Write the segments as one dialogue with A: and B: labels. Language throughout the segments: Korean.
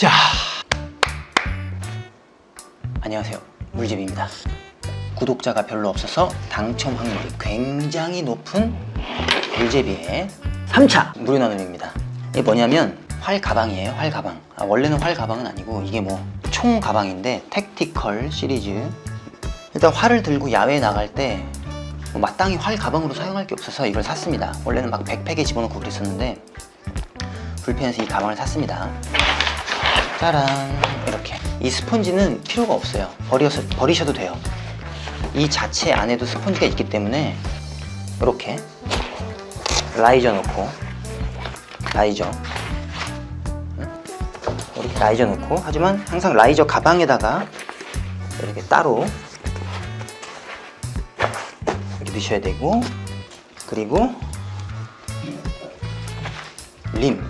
A: 자. 안녕하세요. 물집입니다. 구독자가 별로 없어서 당첨 확률이 굉장히 높은 물제비의 3차 무료 나눔입니다. 이게 뭐냐면 활 가방이에요 활 가방. 아, 원래는 활 가방은 아니고 이게 뭐 총 가방인데 택티컬 시리즈. 일단 활을 들고 야외에 나갈 때 뭐 마땅히 활 가방으로 사용할 게 없어서 이걸 샀습니다. 원래는 막 백팩에 집어넣고 그랬었는데 불편해서 이 가방을 샀습니다 짜란. 이렇게. 이 스펀지는 필요가 없어요. 버려서, 버리셔도 돼요. 이 자체 안에도 스펀지가 있기 때문에 이렇게 라이저 넣고 라이저. 응? 이렇게 라이저 넣고 하지만 항상 라이저 가방에다가 이렇게 따로 이렇게 넣으셔야 되고 그리고 림.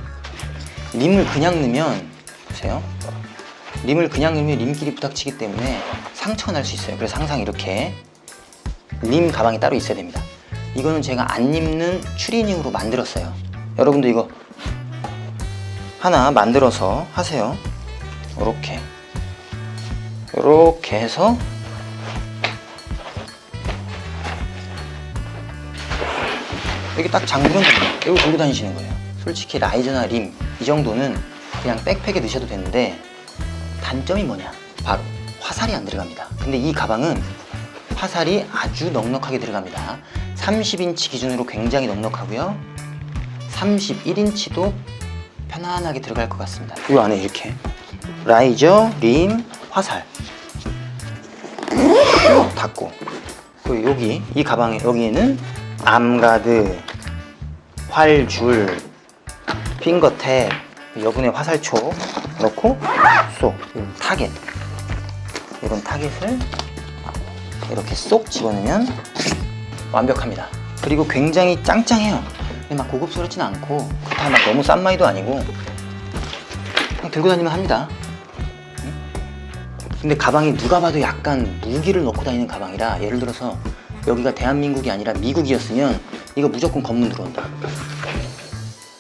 A: 림을 그냥 넣으면 보세요. 림을 그냥 넣으면 림끼리 부닥치기 때문에 상처가 날 수 있어요. 그래서 항상 이렇게 림 가방이 따로 있어야 됩니다. 이거는 제가 안 입는 추리닝으로 만들었어요. 여러분도 이거 하나 만들어서 하세요. 이렇게. 이렇게 해서 이렇게 딱 잠그면 됩니다. 이거 들고 다니시는 거예요. 솔직히 라이저나 림 이 정도는 그냥 백팩에 넣으셔도 되는데 단점이 뭐냐? 바로 화살이 안 들어갑니다. 근데 이 가방은 화살이 아주 넉넉하게 들어갑니다. 30인치 기준으로 굉장히 넉넉하고요. 31인치도 편안하게 들어갈 것 같습니다. 이 안에 이렇게 라이저, 림, 화살 쭉 닫고. 그리고 여기 이 가방에 여기에는 암가드, 활줄, 핑거탭, 여분의 화살촉 넣고 쏙 타겟 이런 타겟을 이렇게 쏙 집어넣으면 완벽합니다. 그리고 굉장히 짱짱해요. 막 고급스럽진 않고 그렇다고 막 너무 싼 마이도 아니고 그냥 들고 다니면 합니다. 응? 근데 가방이 누가 봐도 약간 무기를 넣고 다니는 가방이라 예를 들어서 여기가 대한민국이 아니라 미국이었으면 이거 무조건 검문 들어온다.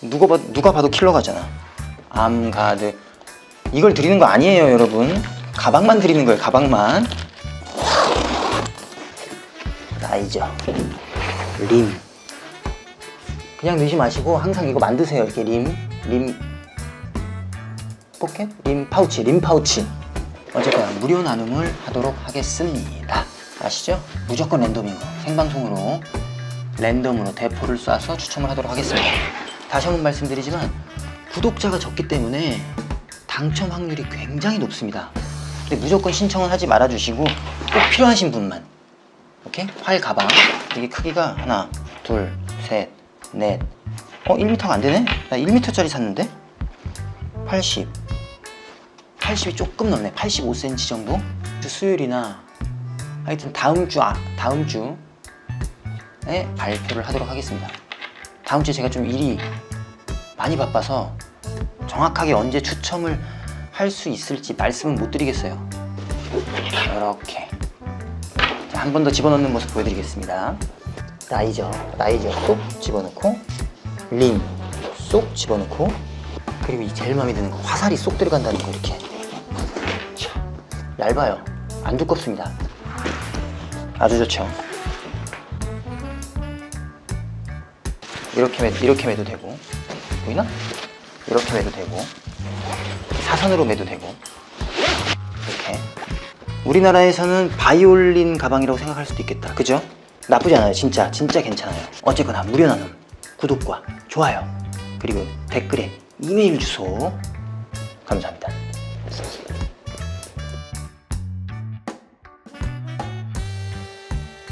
A: 누가, 봐도 킬러 가잖아. 암가드. 이걸 드리는 거 아니에요, 여러분. 가방만 드리는 거예요, 가방만. 라이저. 림. 그냥 넣지 마시고 항상 이거 만드세요. 이렇게 림, 림, 포켓? 림 파우치, 림 파우치. 어쨌거나 무료 나눔을 하도록 하겠습니다. 아시죠? 무조건 랜덤인 거. 생방송으로 랜덤으로 대포를 쏴서 추첨을 하도록 하겠습니다. 다시 한 번 말씀드리지만 구독자가 적기 때문에 당첨 확률이 굉장히 높습니다. 근데 무조건 신청은 하지 말아주시고 꼭 필요하신 분만. 오케이? 활 가방. 이게 크기가 하나, 둘, 셋, 넷. 어, 1m가 안 되네? 나 1m짜리 샀는데? 80. 80이 조금 넘네. 85cm 정도? 수요일이나 하여튼 다음 주, 아, 다음 주에 발표를 하도록 하겠습니다. 다음 주에 제가 좀 일이 많이 바빠서 정확하게 언제 추첨을 할 수 있을지 말씀은 못 드리겠어요. 이렇게. 한 번 더 집어넣는 모습 보여드리겠습니다. 라이저, 라이저 쏙 집어넣고, 림 쏙 집어넣고, 그리고 이 제일 마음에 드는 거 화살이 쏙 들어간다는 거 이렇게. 자, 얇아요. 안 두껍습니다. 아주 좋죠. 이렇게 매, 이렇게 매도 되고 보이나? 이렇게 매도 되고 사선으로 매도 되고 이렇게. 우리나라에서는 바이올린 가방이라고 생각할 수도 있겠다. 그죠? 나쁘지 않아요. 진짜 진짜 괜찮아요. 어쨌거나 무료 나눔 구독과 좋아요 그리고 댓글에 이메일 주소. 감사합니다